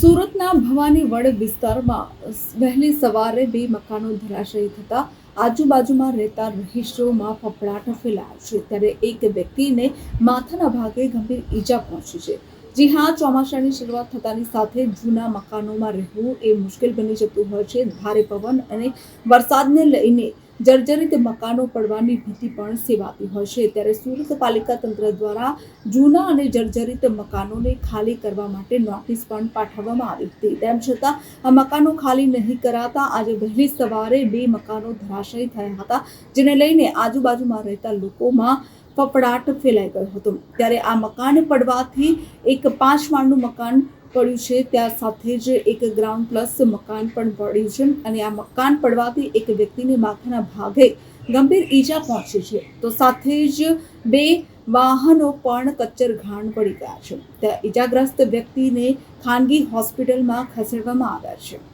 સુરતના ભવાની વડ વિસ્તારમાં વહેલી સવારે બે મકાનો ધરાશયી થતા આજુબાજુમાં રહેતા રહીશોમાં ફફડાટ ફેલાયો છે. ત્યારે એક વ્યક્તિને માથાના ભાગે ગંભીર ઈજા પહોંચી છે. જી હા, ચોમાસાની શરૂઆત થતાની સાથે જૂના મકાનોમાં રહેવું એ મુશ્કેલ બની જતું હોય છે. ભારે પવન અને વરસાદને લઈને જર્જરિત મકાનો પડવાની ભીતિ પણ સેવાતી હોય છે ત્યારે સુરત પાલિકા તંત્ર દ્વારા જૂના અને જર્જરિત મકાનોને ખાલી કરવા માટે નોટિસ પણ પાઠવવામાં આવી હતી. તેમ છતાં, આ મકાનો ખાલી નહીં કરાતા આજે વહેલી સવારે બે મકાનો ધરાશયી થયા હતા, જેને લઈને આજુબાજુમાં રહેતા લોકોમાં ફફડાટ ફેલાઈ ગયો હતો. ત્યારે આ મકાન પડવાથી એક પાંચ માળનું મકાન પડ્યું છે. ત્યાં સાથે જ એક ગ્રાઉન્ડ પ્લસ મકાન પણ પડ્યું છે અને આ મકાન પડવાથી એક વ્યક્તિને માથાના ભાગે ગંભીર ઈજા પહોંચી છે. તો સાથે જ બે વાહનો પણ કચ્ચર ઘાણ પડી ગયા છે. ત્યાં ઈજાગ્રસ્ત વ્યક્તિને ખાનગી હોસ્પિટલમાં ખસેડવામાં આવ્યા છે.